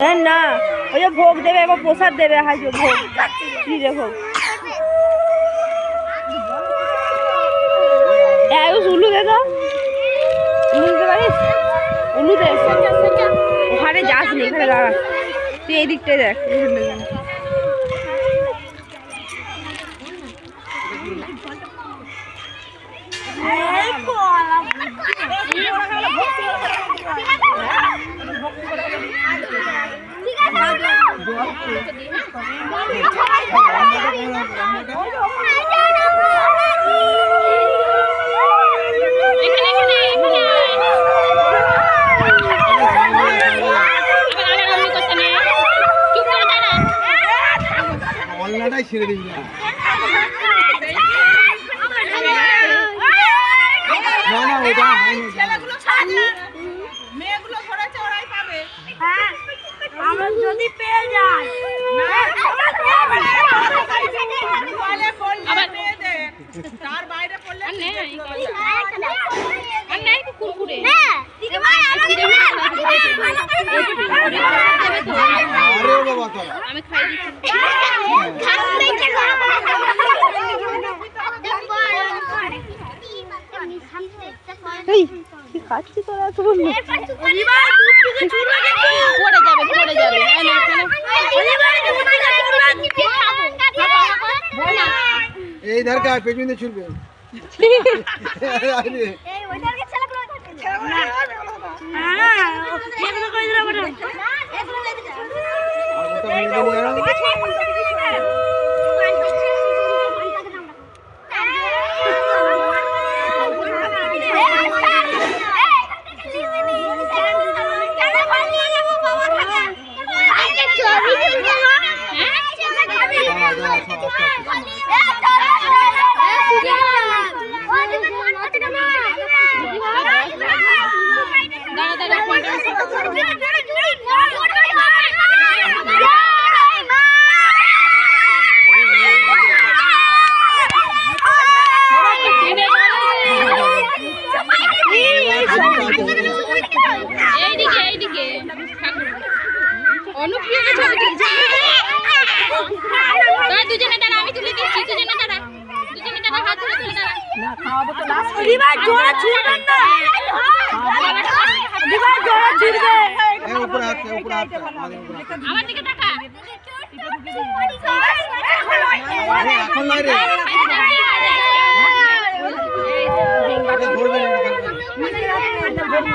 হ্যাঁ না, ওই ভোগ দেবে এবার প্রসাদ দেবে হাজো ভোগ। ফ্রিতে ভোগ? আয়ুষ উলু দে তো। উলু যাস নি এখানে তুই এই দিকটায় দেখ এখানটায় দেখ। এখানে এখানে এখানে আয়। আবার আবার অমনি করছে না। চুপ করে দাঁড়া। অল্লাটাই ছেড়ে দিবি না না না ওটা হয়নি মেয়েগুলো ধরেছে ওরাই পাবে আমার যদি পেয়ে মেয়েদের তার বাইরে পড়লে আর নেই, বাবা তোরা আমি খাই দিচ্ছি এই কি খাচ্ছি তোরা তো বললি পড়ে যাবে পড়ে যাবে এই ধার কা পেছনে ছুটবে আরে আর ওটা ভেঙে দিলে আর দাঁড়া, দাঁড়া, ফোনটা টেনে ধরো। এইদিকে এইদিকে ঠাকুর অনুপ্রিয়কে ছবি তুলছি তোরা দুজনে দাঁড়া আমি তুলে দিচ্ছি দুজনে দাঁড়া দুজনে দাঁড়া হাত ধরে তুলে দাঁড়া দিবার জোরে ছুটবেন না দিবার জোরে ছুটবে এই উপরে হাত উপরে হাত। আমার দিকে তাকা এখন নয় রে না ধরবে না।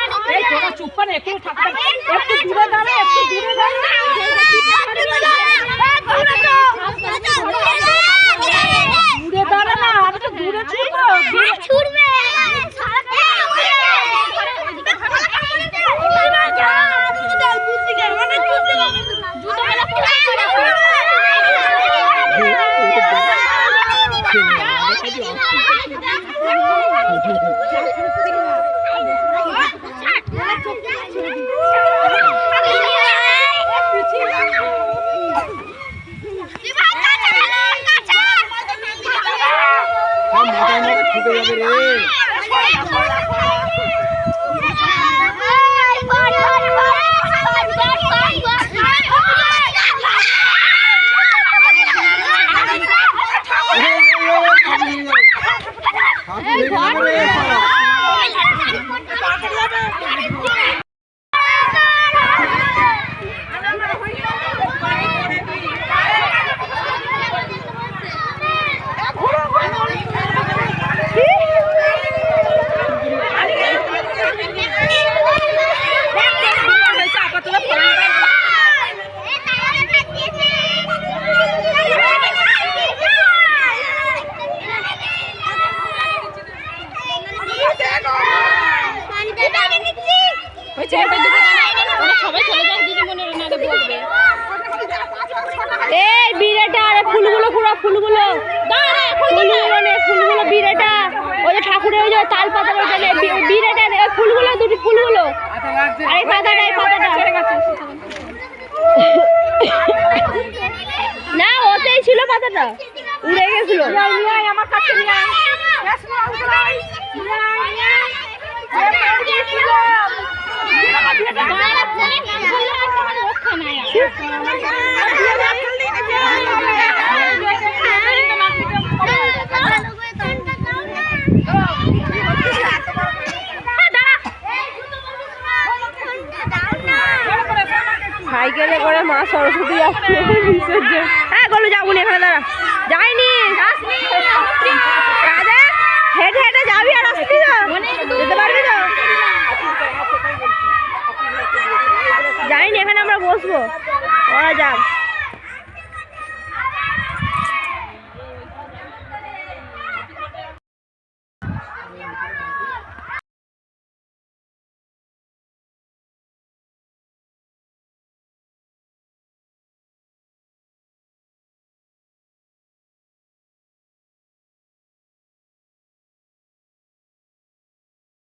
চোখটা চুপ একটু দূরে দাঁড়া একটু ঢুকে যাবে রে এই বিড়াটা আরে ফুলগুলো পুরো ফুলগুলো। ফুলগুলো। বিড়াটা ওই ঠাকুরের ওই যে তাল পাতা বিড়াটা ফুলগুলো দুটি ফুলগুলো। না ওতেই ছিল পাতাটা। উড়ে গেছিল। আমার কাছে সরস্বতী আসছে। হ্যাঁ গলু যাব এখানে, দাঁড়া। যাইনি। হেঁটে হেঁটে যাবি আর আসবি তো যেতে পারবি তো যাইনি, এখানে আমরা বসবো। ওরা যাব